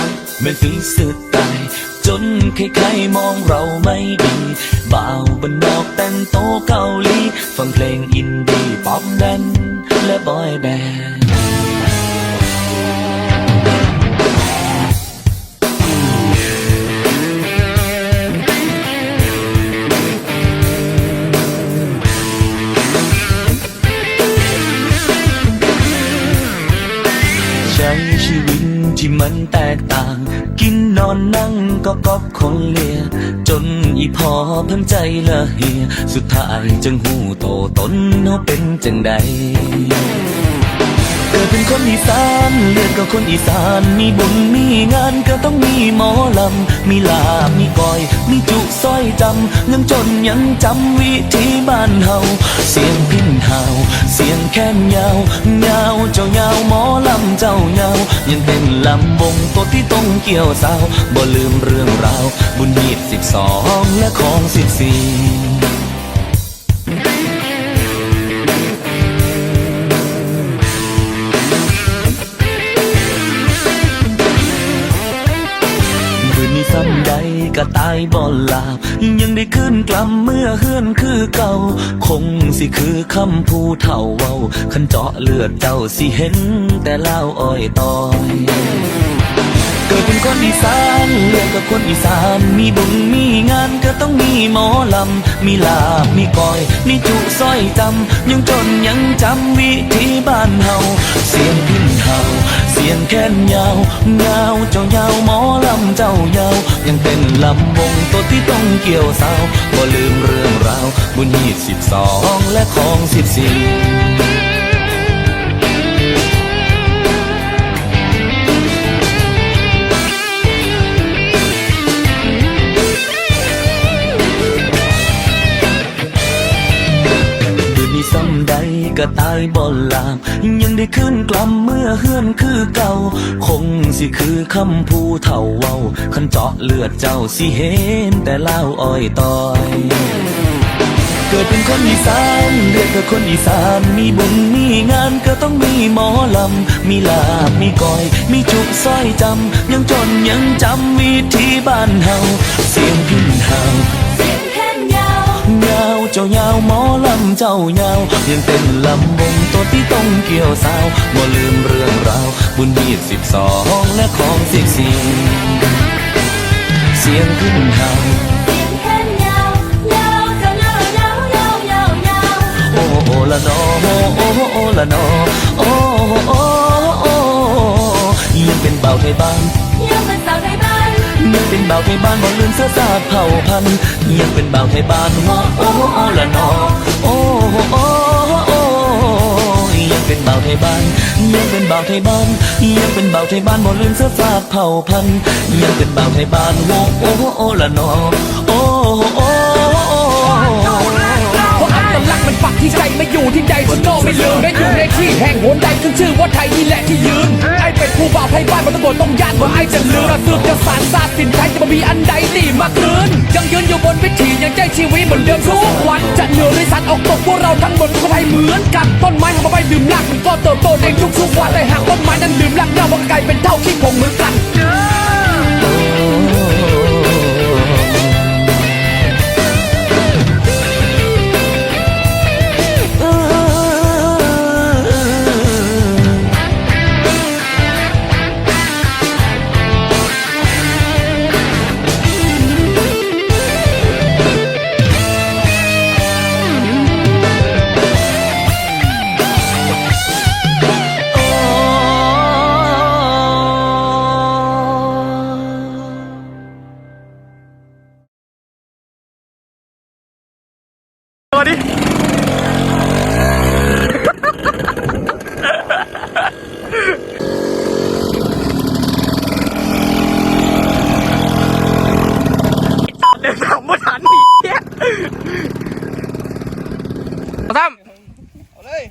ักไม่ถึงสุดตายจนใครๆมองเราไม่ดีบ่าวบนนอกแต่งโตเกาหลี ฟังเพลงอินดี้ป๊อปแดนและบอยแบนด์ ที่มันแตกต่าง กินนอนนั่งก็กอบคนเลีย จนอีพอเพิ่นใจละเฮีย สุดท้ายจังหูโตตนเขาเป็นจังใด เกิดเป็นคนอีสานเลือดก็คนอีสาน มีบุญมีงานก็ต้องมีหมอลำ มีลาบมีก้อย มีจุสร้อยจำยังจนยังจำวิธีบ้านเฮาเสียงพินเฮาเสียงแค้นยาวยาวเจ้ายาวหมอลำเจ้ายาวยังเป็นลำวงตัวที่ต้องเกี่ยวสาวบ่ลืมเรื่องราวบุญหีดสิบสองและของสิบสี่ ซ้ำใดก็ตายบ่หลาบ ยังได้ขึ้นกลับเมื่อเฮือนคือเก่า คงสิคือคำผู้เฒ่าเว้าคันเจาะเลือดเจ้าสิเห็น แต่เล่าอ้อยตอยเกิดเป็นคนอีสานเลือกกับคนอีสาน มีบุญมีงานก็ต้องมีหมอลำ มีลาบ มีก้อย มีจุสร้อยจำ ยังจนยังจำวิธีบ้านเฮา เสียงพินเฮา เสียงแค้นยาวยาวเจ้ายาวหมอำเจ้ายาว ยังเป็นลำวงตัวที่ต้องเกี่ยวสาวบ่ลืมเรื่องราว บุญฮีดสิบสองและของสิบสี่ ก็ตายบ่ลาม ยังได้ขึ้นกลับเมื่อเฮือนคือเก่า คงสิคือคำผู้เฒ่าเว้าคันเจาะเลือดเจ้าสิเห็นแต่เล่าอ้อยตอยเกิดเป็นคนอีสานเลือดกับคนอีสาน มีบุญมีงานก็ต้องมีหมอลำ มีลาบมีก้อย มีจุกสร้อยจำ ยังจนยังจำวิธีบ้านเฮาเสียง เจ้ายาวยังเป็นลำวงตัวที่ต้องเกี่ยวสาวบ่ลืมเรื่องราว บุญยีดสิบสองและของสิบสี่เสียงขึ้นเฮาเสียงแค้นยาวยาเจ้ายาวยาวยาวยาวยาโอ้โอละนอโอ้โอละนอโอ้โอ้โอยังเป็นเบาไทยบ้านยัง บ้านยังเป็นบ่าวไทยบ้านบ่ลืมเสื้อสาดเผ่าพันธุ์ยังเป็นบ่าวไทยบ้านโอ้โอ้โอ้ละนอโอ้โอ้โอ้ยังเป็นบ่าวไทยบ้านยังเป็นบ่าวไทยบ้านยังเป็นบ่าวไทยบ้านบ่ลืมเสื้อสาดเผ่าพันธุ์ยังเป็นบ่าวไทยบ้านโอ้โอ้โอ้ละนอโอ้โอ้โอ้เพราะอันตลักมันปักที่ใจไม่อยู่ที่ใดฉันก็ไม่ลืมและอยู่ ขึ้นชื่อว่าไทยนี่แหละที่ยืนไอเป็นผู้บ่าวไทยบ้านมันตะโกนต้องย่านว่าไอจะลืมกระสืบจะสารซาบสินไทยจะมามีอันใดตีมาคืนยังยืนอยู่บนวิถียังใจชีวิตเหมือนเดิมทุกวันจะเหนือริสัตออกตกพวกเราทั้งหมดคนไทยเหมือนกันต้นไม้หามาใบดื่มรากมันก็เติบโตในทุกๆวันแต่หากต้นไม้นั้นดื่มรากเน่ามันก็กลายเป็นเท่าขี้ผงเหมือนกัน ตั้มเอาเลย